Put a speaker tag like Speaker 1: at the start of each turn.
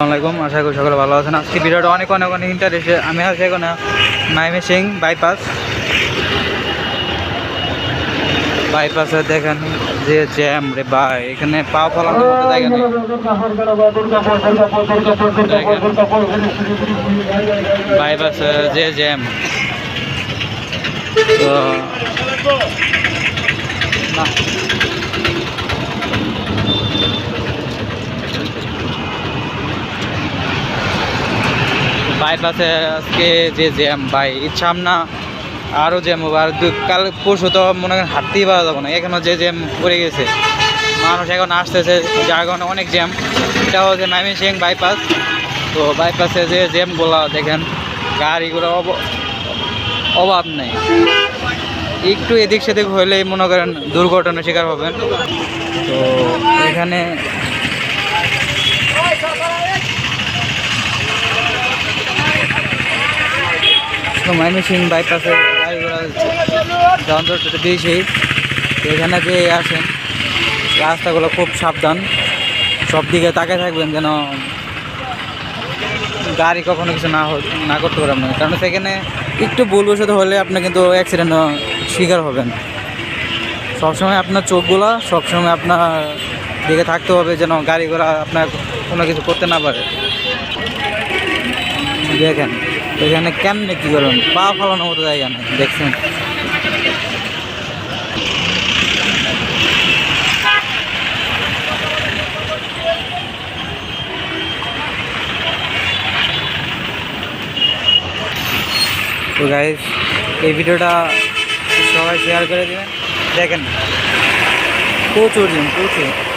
Speaker 1: আসসালামাইকুম আশা করি সকলে ভালো আছেন। আজকে ভিডিওটা অনেক অনেক অনেক ইন্টারেস্টে আমি আছি এখন মাইমে সিং বাইপাস বাইপাসে দেখেন যে জ্যাম রে ভাই, এখানে পা নেই। বাইপাসে যে জ্যাম বাইপাসে আজকে যে জ্যাম, ভাই, ইচ্ছাম না। আরও জ্যাম হবে। আর কাল পরশু তো মনে করেন হাঁটতেই পারা যাব না। এখনও যে জ্যাম পড়ে গেছে। মানুষ এখন আসতেছে যার কারণে অনেক জ্যাম। এটা হচ্ছে ময়মনসিং বাইপাস। তো বাইপাসে যে জ্যামগুলো দেখেন, গাড়িগুলো অভাব নেই। একটু এদিক সেদিক হলেই মনে করেন দুর্ঘটনার শিকার হবেন। তো এখানে তো ময়মনসিং বাইপাসে গাড়ি ঘোড়া যন্ত্রটা বেশি। এখানে যে আসেন, রাস্তাগুলো খুব সাবধান। সব দিকে তাকায় থাকবেন যেন গাড়ি কখনো কিছু না না করতে পারে আপনাকে। কারণ সেখানে একটু ভুলবশত হলে আপনি কিন্তু অ্যাক্সিডেন্ট শিকার হবেন। সবসময় আপনার চোখগুলো সবসময় আপনার দিকে থাকতে হবে যেন গাড়ি ঘোড়া আপনার কোনো কিছু করতে না পারে। দেখেন। এখানে কেমনে কী করবেন? পা ফলানোর মতো জায়গা নেই, দেখছেন? তো গাইজ এই ভিডিওটা সবাই শেয়ার করে দেবেন। দেখেন, প্রচুর দিন, প্রচুর।